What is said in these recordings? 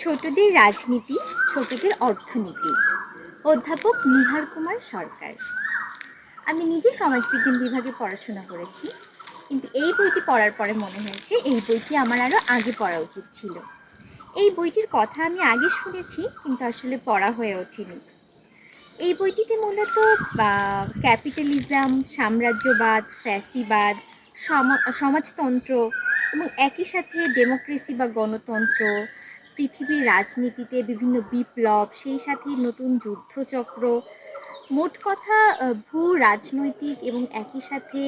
ছোটদের রাজনীতি, ছোটদের অর্থনীতি। অধ্যাপক নিহার কুমার সরকার। আমি নিজে সমাজবিজ্ঞান বিভাগে পড়াশোনা করেছি, কিন্তু এই বইটি পড়ার পরে মনে হয়েছে এই বইটি আমার আরও আগে পড়া উচিত ছিল। এই বইটির কথা আমি আগে শুনেছি, কিন্তু আসলে পড়া হয়ে ওঠেনি। এই বইটিতে মূলত ক্যাপিটালিজম, সাম্রাজ্যবাদ, ফ্যাসিবাদ, সম- সমাজতন্ত্র এবং একই সাথে ডেমোক্রেসি বা গণতন্ত্র পৃথিবীর রাজনীতিতে বিভিন্ন বিপ্লব, সেই সাথে নতুন যুদ্ধচক্র। মোট কথা ভূ রাজনৈতিক এবং একই সাথে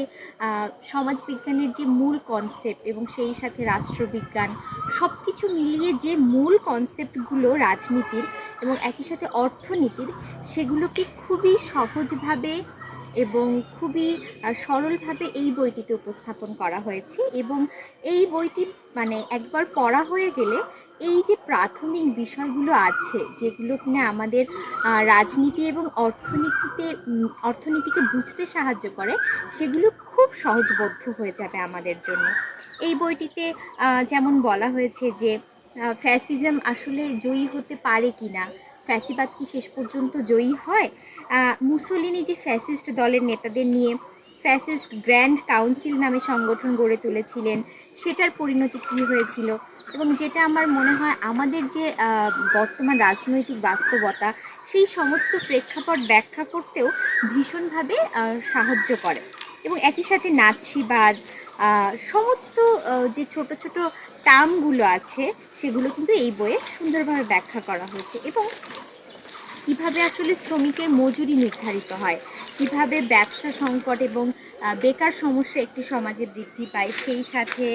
সমাজবিজ্ঞানের যে মূল কনসেপ্ট এবং সেই সাথে রাষ্ট্রবিজ্ঞান সব কিছু মিলিয়ে যে মূল কনসেপ্টগুলো রাজনীতির এবং একই সাথে অর্থনীতির, সেগুলোকে খুবই সহজভাবে এবং খুবই সরলভাবে এই বইটিতে উপস্থাপন করা হয়েছে এবং এই বইটি মানে একবার পড়া হয়ে গেলে এই যে প্রাথমিক বিষয়গুলো আছে, যেগুলো কিনা আমাদের রাজনীতি এবং অর্থনীতিতে অর্থনীতিকে বুঝতে সাহায্য করে, সেগুলো খুব সহজবোধ্য হয়ে যাবে আমাদের জন্য। এই বইটিতে যেমন বলা হয়েছে যে ফ্যাসিজম আসলে জয়ী হতে পারে কি না ফ্যাসিবাদ কি শেষ পর্যন্ত জয়ী হয়? মুসোলিনি যে ফ্যাসিস্ট দলের নেতাদের নিয়ে ফ্যাসিস্ট গ্র্যান্ড কাউন্সিল নামে সংগঠন গড়ে তুলেছিলেন। সেটার পরিণতি কী হয়েছিল? এবং যেটা আমার মনে হয় আমাদের যে বর্তমান রাজনৈতিক বাস্তবতা সেই সমস্ত প্রেক্ষাপট ব্যাখ্যা করতেও ভীষণভাবে সাহায্য করে। এবং একই সাথে আহ, সমস্ত যে ছোট ছোট টার্মগুলো আছে সেগুলো কিন্তু এই বইয়ে সুন্দরভাবে ব্যাখ্যা করা হয়েছে। এবং কীভাবে আসলে শ্রমিকের মজুরি নির্ধারিত হয়? কীভাবে ব্যবসা সংকট এবং বেকার সমস্যা একটি সমাজে বৃদ্ধি পায়? সেই সাথে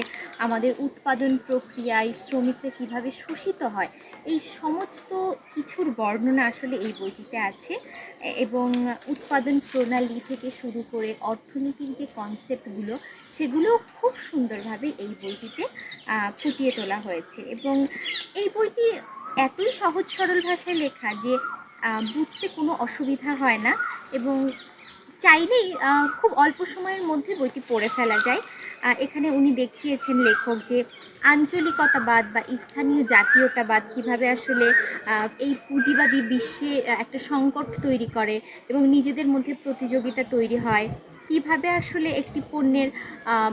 আমাদের উৎপাদন প্রক্রিয়ায় শ্রমিকরা কীভাবে শোষিত হয়? এই সমস্ত কিছুর বর্ণনা আসলে এই বইটিতে আছে। এবং উৎপাদন প্রণালী থেকে শুরু করে অর্থনীতির যে কনসেপ্টগুলো সেগুলো খুব সুন্দরভাবে এই বইটিতে ফুটিয়ে তোলা হয়েছে। এবং এই বইটি এতই সহজ সরল ভাষায় লেখা যে বুঝতে কোনো অসুবিধা হয় না এবং চাইলেই খুব অল্প সময়ের মধ্যে বইটি পড়ে ফেলা যায়। এখানে উনি দেখিয়েছেন লেখক যে আঞ্চলিকতাবাদ বা স্থানীয় জাতীয়তাবাদ কীভাবে আসলে এই পুঁজিবাদী বিশ্বে একটা সংকট তৈরি করে এবং নিজেদের মধ্যে প্রতিযোগিতা তৈরি হয়। কীভাবে আসলে একটি পণ্যের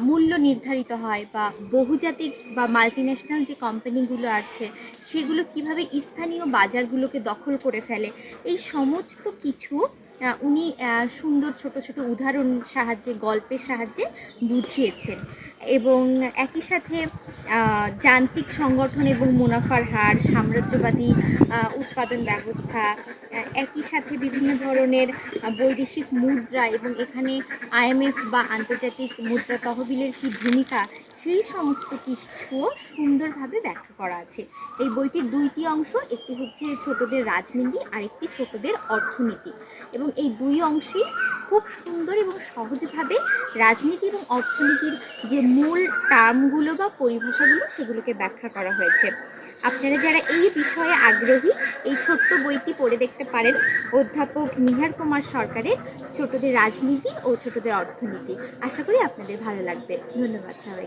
মূল্য নির্ধারিত হয় বা বহুজাতিক বা মাল্টিন্যাশনাল যে কোম্পানিগুলো আছে, সেগুলো কীভাবে স্থানীয় বাজারগুলোকে দখল করে ফেলে, এই সমস্ত কিছু উনি সুন্দর ছোট ছোট উদাহরণ সাহায্যে, গল্পের সাহায্যে বুঝিয়েছেন। এবং একই সাথে যান্ত্রিক সংগঠন এবং মুনাফার হার, সাম্রাজ্যবাদী উৎপাদন ব্যবস্থা একই সাথে বিভিন্ন ধরনের বৈদেশিক মুদ্রা এবং এখানে আইএমএফ বা আন্তর্জাতিক মুদ্রা তহবিলের কি ভূমিকা সেই সমস্ত কিছুও সুন্দরভাবে ব্যাখ্যা করা আছে। এই বইটির দুইটি অংশ, একটি হচ্ছে ছোটদের রাজনীতি আর একটি ছোটদের অর্থনীতি। এবং এই দুই অংশেই খুব সুন্দর এবং সহজভাবে রাজনীতি এবং অর্থনীতির যে মূল টার্মগুলো বা পরিভাষাগুলো, সেগুলোকে ব্যাখ্যা করা হয়েছে। আপনারা যারা এই বিষয়ে আগ্রহী, এই ছোট্ট বইটি পড়ে দেখতে পারেন। অধ্যাপক নিহার কুমার সরকারের ছোটদের রাজনীতি ও ছোটদের অর্থনীতি। আশা করি আপনাদের ভালো লাগবে। ধন্যবাদ সবাই